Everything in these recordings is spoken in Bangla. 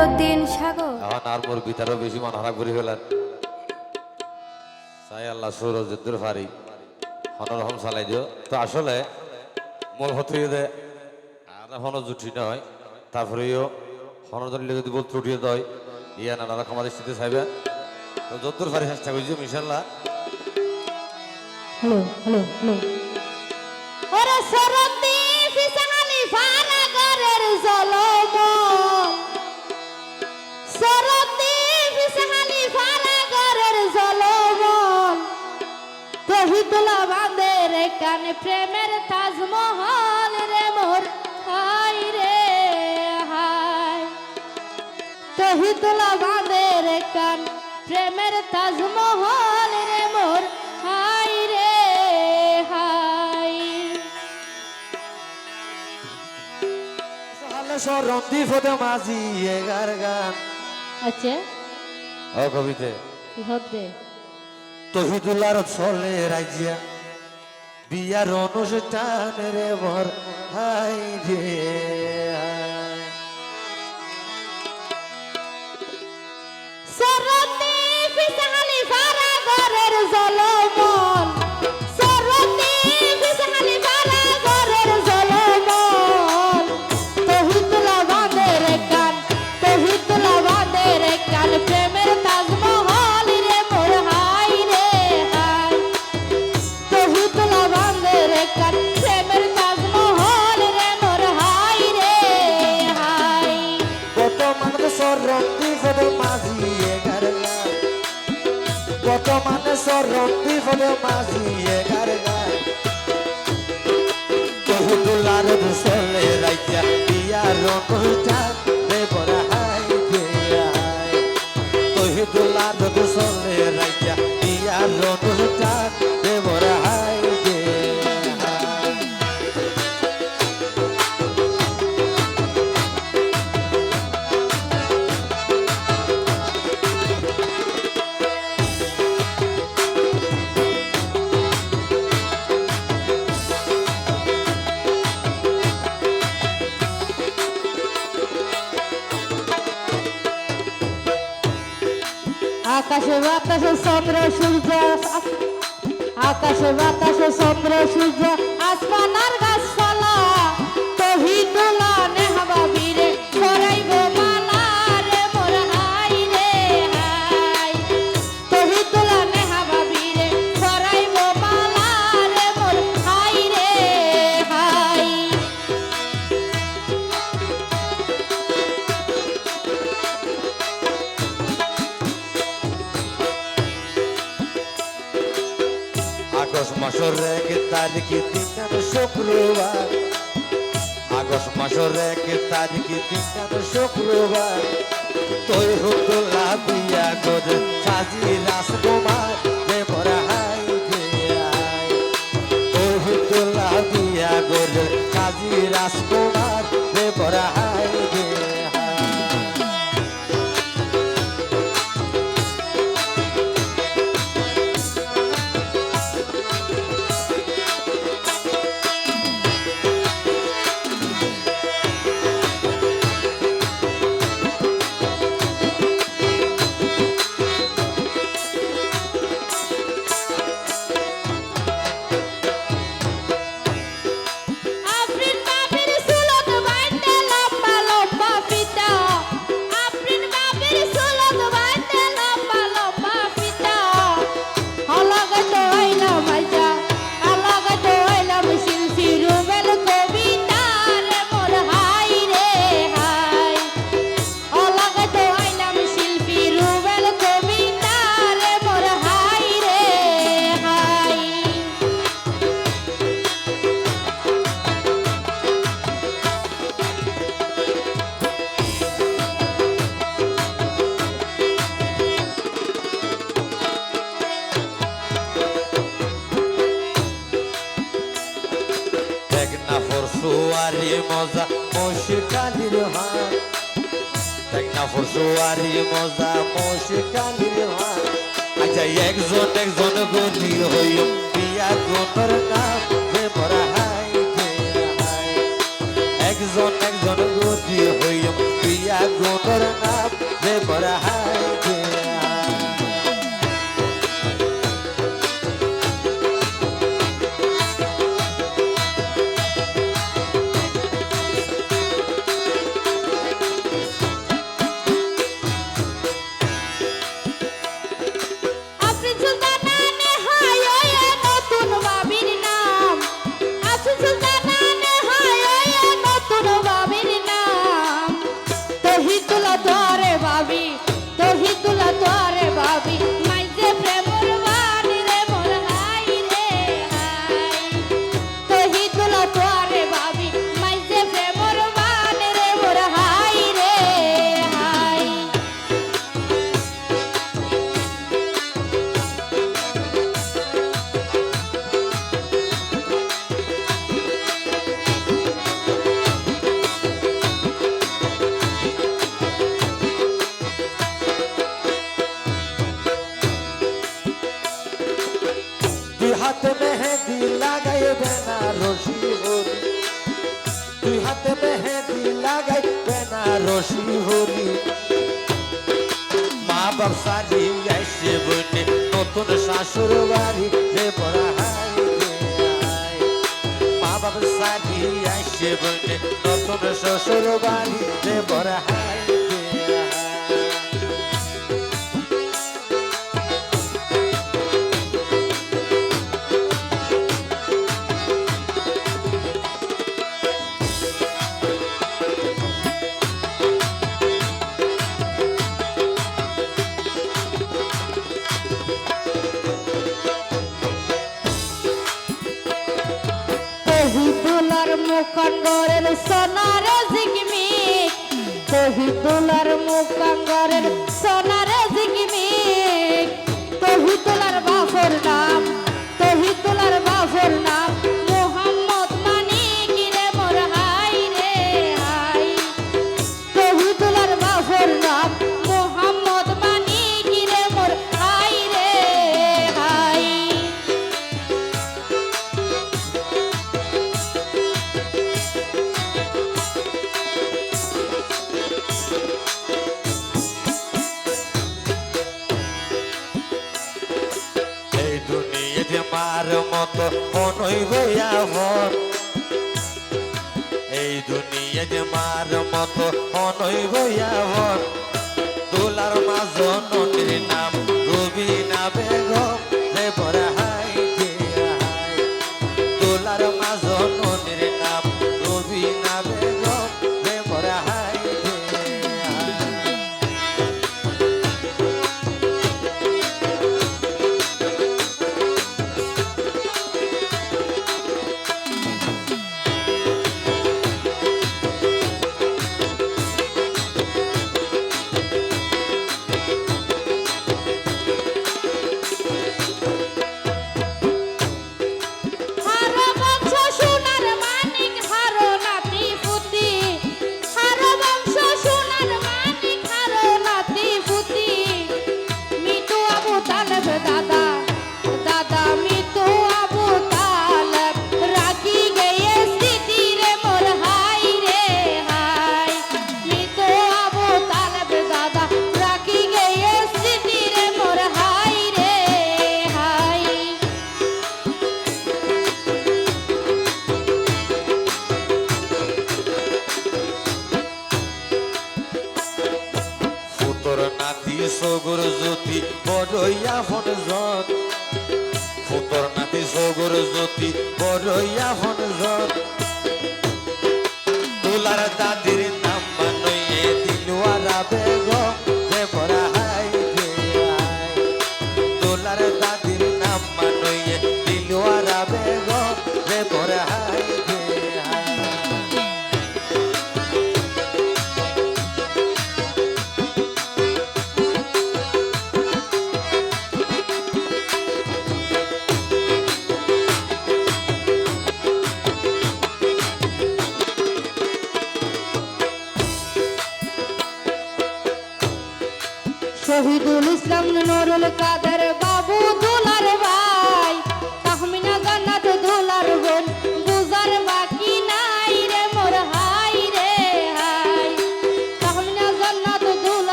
মইনুদ্দিন সাগর। এখন আর মোর ভিতরেও বেশি মন হারা করে ফেলেন। চাই আল্লাহ সৌরযুদ্ধের ফারি হনরহম চালাই দিও। তো আসলে মূল হতে দে আর হন জুটি নয়। তারপরেও হনদলিলে যদি বল ত্রুটিয়ে দেয় ইয়া নানা রকম আমাদের শীতে চাইবে তো যদ্দুর ফারি চেষ্টা করছি ইনশাল্লাহ হ্যালো হ্যালো হ্যালো। ওরে সরতি ফিসাহালি ফারাগরের জলম তহিদুলা বাঁধের কানে প্রেমের তাজমহল রে মোর। হাই রে হাই। তহিদুলা বাঁধের কান প্রেমের তাজমহল রে মোর। হাই রে হাই। সরন্দি ফদে মাঝি এগার গান। আচ্ছা। ও কবিতে। কি হতে তহিদুল্লার চলে রাজিয়া বিয়ার অনুষ্ঠান রে বর হাই রে হাই। মাঝি এগার গান তহিদুল্লার চলে রাজিয়া বিয়ার অনুষ্ঠান চন্দ্র সূর্য আসমান আর শুক্রবার। আগস্ট মাসের এক তারিখ দিন শুক্রবার। তোর বিয়া গোদ সাজি রাজকুমার যে দে হাই তোর হুদুল্লা বিয়া গোদ সাজি রাজকুমার যে হাই না ফরসুয়ারি মজা মুশকালির হাত দেখ না ফরসুয়ারি মজা মুশকালির হাত আচ্ছা একজন একজন গতি হইম বিয়া গুণর নাম যে মরা হাই হাই। একজন একজন গতি হইম বিয়া গুণর নাম নানি শ্বশুর বাড়ি যে পড়াই মা বাবার সাথে আসছে বলে নতুন শ্বশুর বাড়ি যে মুখাঙ্গরের সোনার জিগমি। তহিদুলার মুখাঙ্গরের সোনার জিগমি। তহিদুলার বাসর না এই দুনিয়া যে মার মতো হনইবে আহর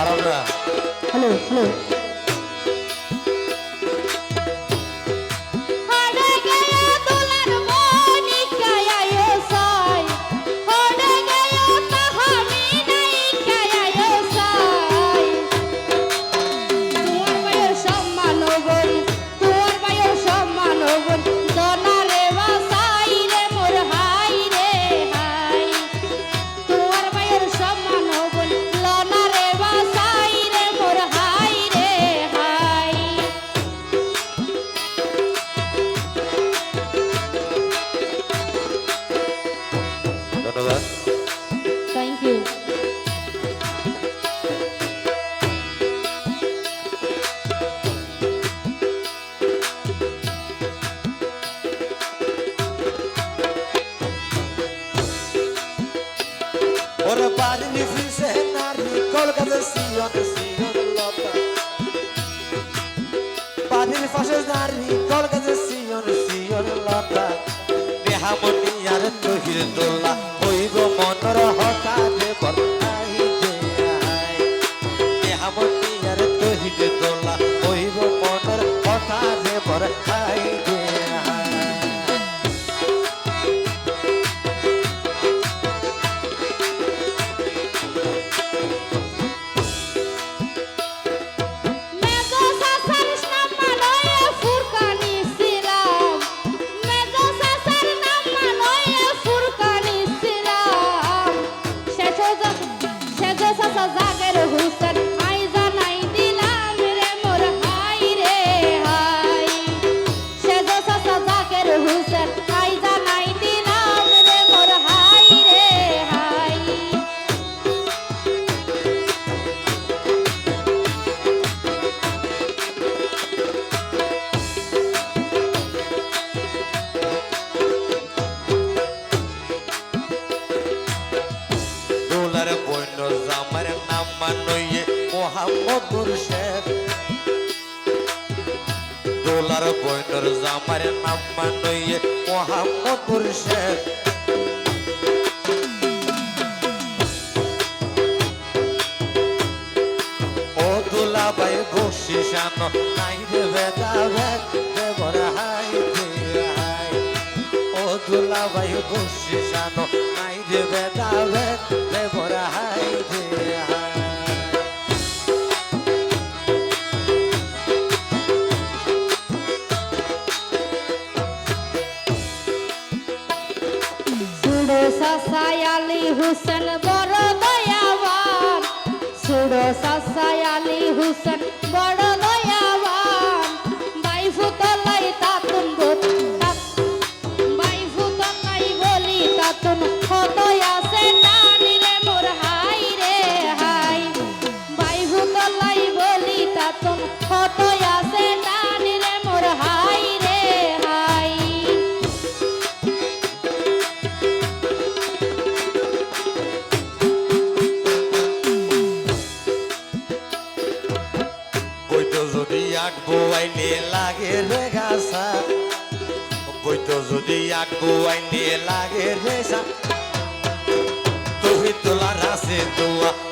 말하구나. 하나, 하나. পর খুরশেদ ও দুলা ভাই ঘুষি শান নাই রে বেদা বেদ দেবর হাই হাই। ও দুলা ভাই ঘুষি শান নাই রে বেদা বেদ দেবর হাই दयाली हुसन আগ্গো আইনে লাগে রেসা তুই তোলা রাসে দোয়া।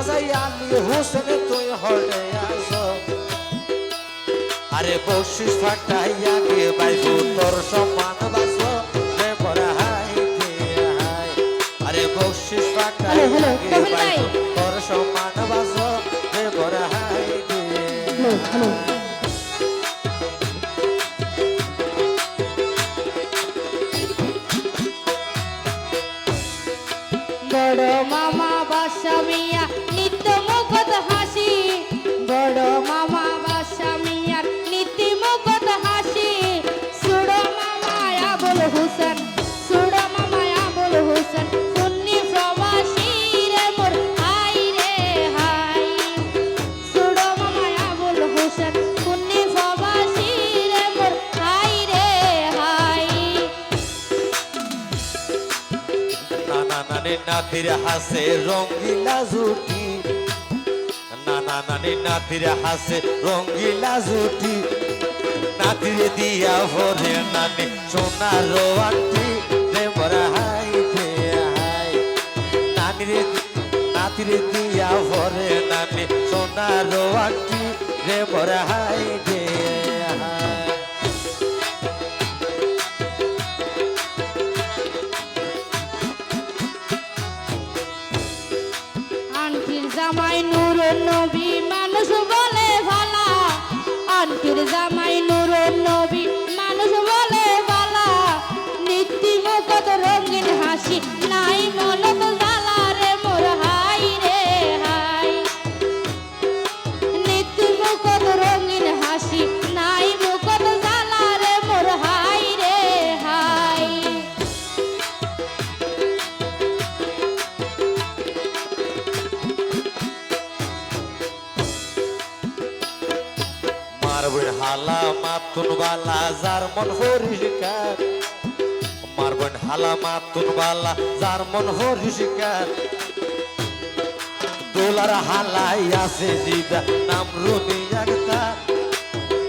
সাজাই আমি হোসেন বড় হাই হাই। আরে নাতির হাসে রঙ্গিলা জুটি। নানা নানি, নাতির হাসে রঙ্গিলা জুটি। নাতির দিয়া ভরে নানি সোনার আন্টি রে হাই হাই। নানিরে, নাতিরে দিয়া ভরে নানি সোনার আন্টি রে হাই রে নবী মানুষ বলে ভালা। আন্টির জামাই নুরুন নবী মন হরিষ্কার। মারবেন হালা মাতুন বালা, যার মন হরিষ্কার। দোলার হালাই আছে জিদা, নাম রুনি একতার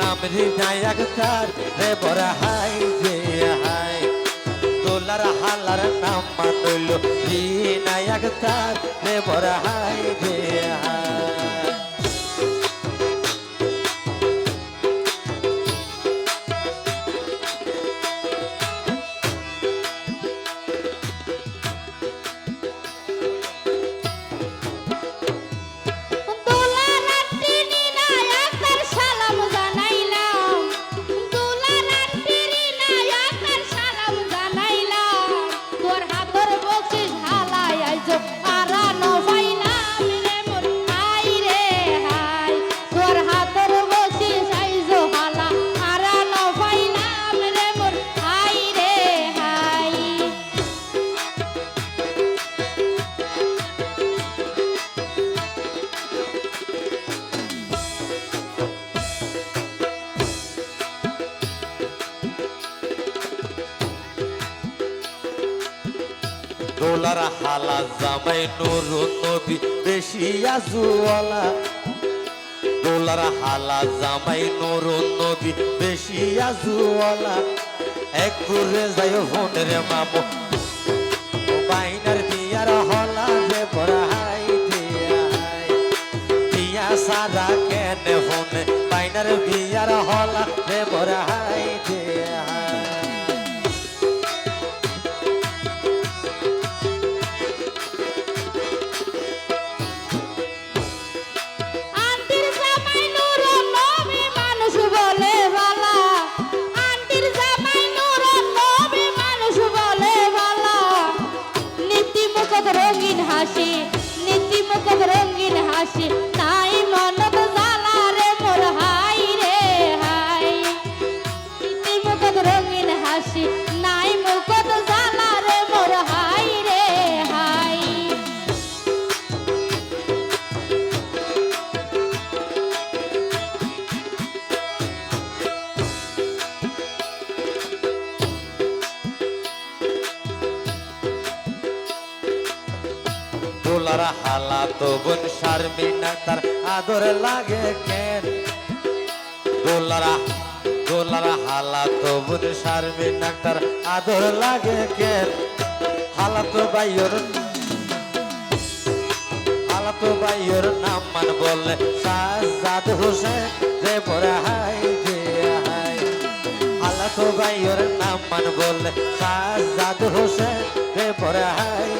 নাম রিনা একতার রে বড় হাই রে হাই। দোলার হালার নাম মানল রিনা একতার রে বড় হাই রে হাই। ডোলার হালা জামাই নুরু নবী, বেশি আজুয়ালা ডোলার হালা জামাই নুরু নবী, বেশি আজুয়ালা এক করে যাই ফোনের মামু। বাইনার বিয়ার হলা বড়াই দিয়াই। বিয়া সারা কেনে ফোনে বাইনার বিয়ার হলা রে বড়াই দিয়াই। দোলার হালা তো বোন শারমিনা তার আদর লাগে কেন? দোলার দোলার হালা তো বোন শারমিনা তার আদর লাগে কেন? হালা তো বাইর নাম মান বলে সাজাদ হোসেন রে পরে হাই রে হাই নাম মান বলে সাজাদ হোসেন পরে হাই